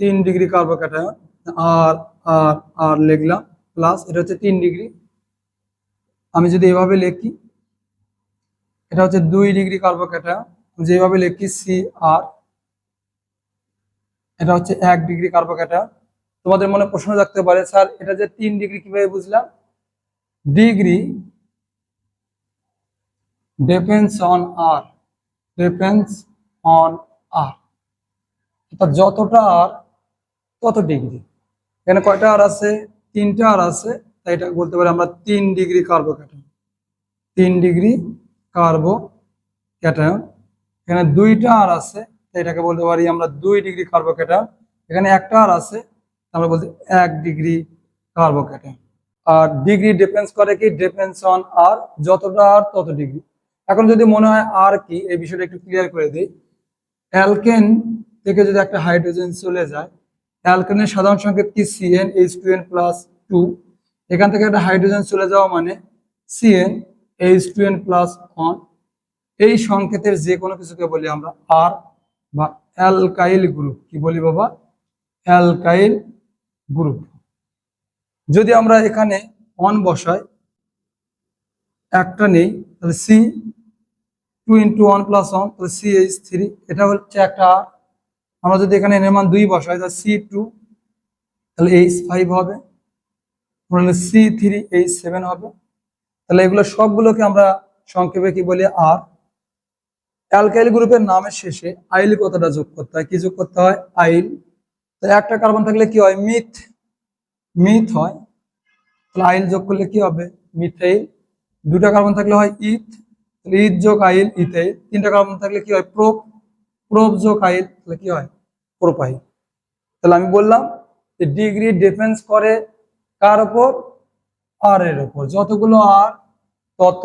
তিন degree carbocation আর আর আর লিখলাম plus এটা হচ্ছে তিন ডিগ্রি। আমি যদি এভাবে লিখি, এটা হচ্ছে দুই ডিগ্রি কার্বোক্যাটায়ন যেভাবে লিখি সি আর এটা হচ্ছে এক ডিগ্রি কার্বোক্যাটায়ন তোমাদের মনে প্রশ্ন থাকতে পারে, স্যার, এটা যে তিন ডিগ্রি কীভাবে বুঝলাম? Degree depends on R depends on R যতটা আর তত ডিগ্রি? এখানে কয়টা আর আছে? তিনটা আর আছে। তাই এটা বলতে পারি আমরা তিন ডিগ্রি কার্বোক্যাটায়ন। তিন ডিগ্রি কার্বো ক্যাটায়ন এখানে দুইটা আর আছে। তাই এটাকে বলতে পারি আমরা দুই ডিগ্রি কার্বোক্যাটায়ন। এখানে একটা আর আছে। আমরা বলতে এক ডিগ্রি কার্বোক্যাটায়ন। আর ডিগ্রি ডিপেন্ডস করে কি? Depends on R. যতটা আর, তত ডিগ্রি। এখন যদি মনে হয় আর কি, এই বিষয়টা একটু ক্লিয়ার করে দিই। অ্যালকেন থেকে যদি একটা হাইড্রোজেন চলে যায় অ্যালকেনের সাধারণ সংকেত কি? CN H two N plus two এখান থেকে একটা হাইড্রোজেন চলে যাওয়া মানে CN H two N plus one এই সংকেতের যে কোনো কিছুকে বলি আমরা আর বা অ্যালকাইল গ্রুপ কি বলি বাবা? অ্যালকাইল গ্রুপ যদি আমরা এখানে অন বসাই, একটা নেই, তাহলে C two into one plus one তাহলে সি এইচ থ্রি এটা হচ্ছে একটা আর আমরা যদি এখানে এর মান দুই বসাই, তাহলে সি টু তাহলে এইচ ফাইভ হবে। সি থ্রি এইচ সেভেন হবে। তাহলে এগুলো সবগুলোকে আমরা সংক্ষেপে কি বলি? আর অ্যালকাইল গ্রুপের নামের শেষে আইল কথাটা যোগ করতে হয়? কি যোগ করতে হয়? আইল। তো একটা কার্বন থাকলে কি হয়? মিথ। মিথ হয়। তাহলে আইল যোগ করলে কি হবে? মিথাইল। দুটা কার্বন থাকলে হয় ইথ। তাহলে ইথ যোগ আইল ইথাইল। তিনটা কার্বন থাকলে কি হয়? প্রোপ। প্রোপ যোগ তাহলে কি হয়? প্রোপাইল। তাহলে আমি বললাম যে ডিগ্রি ডিফেন্স করে কার ওপর? আর এর ওপর। যতগুলো আর, তত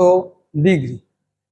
ডিগ্রি।